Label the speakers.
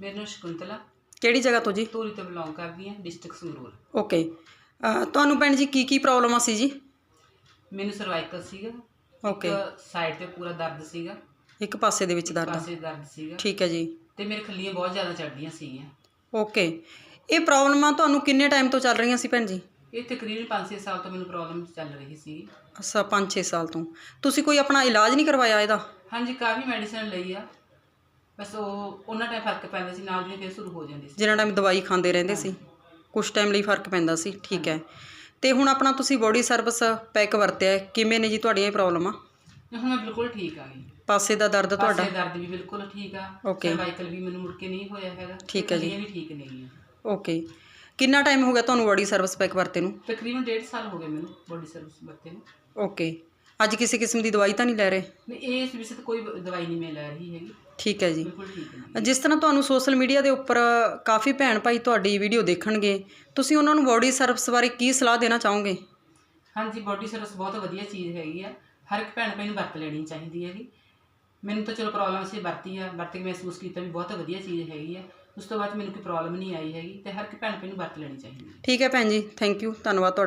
Speaker 1: ਮੇਰਾ ਨਾਮ ਸ਼ਕੁੰਤਲਾ।
Speaker 2: ਕਿਹੜੀ ਜਗ੍ਹਾ ਤੋਂ ਜੀ?
Speaker 1: ਧੂਰੀ ਤੋਂ ਬਿਲੋਂਗ ਕਰਦੀ ਹਾਂ ਡਿਸਟ੍ਰਿਕਟ ਸੰਗਰੂਰ।
Speaker 2: ਓਕੇ ਤੁਹਾਨੂੰ ਭੈਣ ਜੀ ਕੀ ਕੀ ਪ੍ਰੋਬਲਮ ਆ ਸੀ ਜੀ?
Speaker 1: ਮੈਨੂੰ ਸਰਵਾਈਕਲ ਸੀਗਾ।
Speaker 2: ਓਕੇ
Speaker 1: ਸਾਈਡ ਤੇ ਪੂਰਾ ਦਰਦ ਸੀਗਾ।
Speaker 2: ਇੱਕ ਪਾਸੇ ਦੇ ਵਿੱਚ ਦਰਦ।
Speaker 1: ਪਾਸੇ ਦਰਦ ਸੀਗਾ।
Speaker 2: ਠੀਕ ਹੈ ਜੀ।
Speaker 1: ਤੇ ਮੇਰੇ ਖੱਲੀਆਂ ਬਹੁਤ ਜ਼ਿਆਦਾ ਚੜਦੀਆਂ ਸੀਗੀਆਂ।
Speaker 2: ਓਕੇ ਇਹ ਪ੍ਰੋਬਲਮਾਂ ਤੁਹਾਨੂੰ ਕਿੰਨੇ ਟਾਈਮ ਤੋਂ ਚੱਲ ਰਹੀਆਂ ਸੀ ਭੈਣ ਜੀ?
Speaker 1: ਇਹ ਤਕਰੀਬਨ 5-6 ਸਾਲ ਤੋਂ ਮੈਨੂੰ ਪ੍ਰੋਬਲਮ ਚੱਲ ਰਹੀ ਸੀ।
Speaker 2: ਅੱਛਾ 5-6 ਸਾਲ ਤੋਂ। ਤੁਸੀਂ ਕੋਈ ਆਪਣਾ ਇਲਾਜ ਨਹੀਂ ਕਰਵਾਇਆ ਇਹਦਾ?
Speaker 1: ਹਾਂਜੀ ਕਾਫੀ ਮੈਡੀਸਿਨ ਲਈ ਆ। ਬਸ ਉਹ ਉਹਨਾਂ ਟਾਈਮ ਫ਼ਰਕ ਪੈਂਦਾ ਸੀ ਨਾਲ ਦੀ ਫਿਰ ਸ਼ੁਰੂ ਹੋ ਜਾਂਦੀ ਸੀ।
Speaker 2: ਜਿੰਨਾ ਟਾਈਮ ਦਵਾਈ ਖਾਂਦੇ ਰਹਿੰਦੇ ਸੀ ਕੁਝ ਟਾਈਮ ਲਈ ਫ਼ਰਕ ਪੈਂਦਾ ਸੀ ਠੀਕ ਹੈ। ਤੇ ਹੁਣ ਆਪਣਾ ਤੁਸੀਂ ਬੋਡੀ ਸਰਵਿਸ ਪੈਕ ਵਰਤਿਆ ਹੈ। ਕਿਵੇਂ ਨੇ ਜੀ ਤੁਹਾਡੀਆਂ ਇਹ ਪ੍ਰੋਬਲਮਾਂ
Speaker 1: ਹੁਣ ਮੈਂ ਬਿਲਕੁਲ ਠੀਕ ਆ ਗਈ
Speaker 2: ਪਾਸੇ ਦਾ ਦਰਦ ਤੁਹਾਡਾ?
Speaker 1: ਪਾਸੇ ਦਰਦ ਵੀ ਬਿਲਕੁਲ ਠੀਕ ਆ।
Speaker 2: Okay.
Speaker 1: ਸਰਵਾਈਕਲ ਵੀ ਮੈਨੂੰ ਮੁੜ ਕੇ ਨਹੀਂ ਹੋਇਆ ਹੈਗਾ।
Speaker 2: ਠੀਕ ਹੈ ਜੀ।
Speaker 1: ਖੱਲੀਆਂ ਵੀ ਠੀਕ ਨਹੀਂ ਆ।
Speaker 2: ਓਕੇ ਕਿੰਨਾ ਟਾਈਮ ਹੋ ਗਿਆ ਤੁਹਾਨੂੰ ਬੋਡੀ ਸਰਵਿਸ ਪੈਕ ਵਰਤੇ ਨੂੰ?
Speaker 1: ਤਕਰੀਬਨ 1.5 ਸਾਲ ਹੋ ਗਏ ਮੈਨੂੰ ਬੋਡੀ ਸਰਵਿਸ ਵਰਤੇ ਨੂੰ।
Speaker 2: ਓਕੇ ਅੱਜ ਕਿਸੇ ਕਿਸਮ ਦੀ ਦਵਾਈ ਤਾਂ ਨਹੀਂ ਲੈ ਰਹੇ?
Speaker 1: ਨਹੀਂ ਇਸ ਵਿਸ਼ੇ ਤੇ ਕੋਈ ਦਵਾਈ ਨਹੀਂ ਮੈਂ ਲੈ ਰਹੀ ਹੈਗੀ।
Speaker 2: ਠੀਕ ਹੈ ਜੀ। ਜਿਸ ਤਰ੍ਹਾਂ ਤੁਹਾਨੂੰ ਸੋਸ਼ਲ ਮੀਡੀਆ ਦੇ ਉੱਪਰ ਕਾਫੀ ਭੈਣ ਭਾਈ ਤੁਹਾਡੀ ਵੀਡੀਓ ਦੇਖਣਗੇ ਤੁਸੀਂ ਉਹਨਾਂ ਨੂੰ ਬੋਡੀ ਸਰਵਿਸ ਬਾਰੇ ਕੀ ਸਲਾਹ ਦੇਣਾ ਚਾਹੋਗੇ?
Speaker 1: ਹਾਂਜੀ ਬੋਡੀ ਸਰਵਿਸ ਬਹੁਤ ਵਧੀਆ ਚੀਜ਼ ਹੈਗੀ ਆ। ਹਰ ਇੱਕ ਭੈਣ ਭਾਈ ਨੂੰ ਵਰਤ ਲੈਣੀ ਚਾਹੀਦੀ ਹੈਗੀ। ਮੈਨੂੰ ਤਾਂ ਚਲੋ ਪ੍ਰੋਬਲਮ ਸੀ ਵਰਤੀ ਆ ਵਰਤ ਕੇ ਮਹਿਸੂਸ ਕੀਤਾ ਵੀ ਬਹੁਤ ਵਧੀਆ ਚੀਜ਼ ਹੈਗੀ ਆ। ਉਸ ਤੋਂ ਬਾਅਦ ਮੈਨੂੰ ਕੋਈ ਪ੍ਰੋਬਲਮ ਨਹੀਂ ਆਈ ਹੈਗੀ ਤੇ ਹਰ ਇੱਕ ਭੈਣ ਭਾਈ ਨੂੰ ਵਰਤ ਲੈਣੀ ਚਾਹੀਦੀ ਹੈ।
Speaker 2: ਠੀਕ ਹੈ ਭੈਣ ਜੀ ਥੈਂਕ ਯੂ ਧੰਨਵਾਦ ਤੁਹਾਡਾ।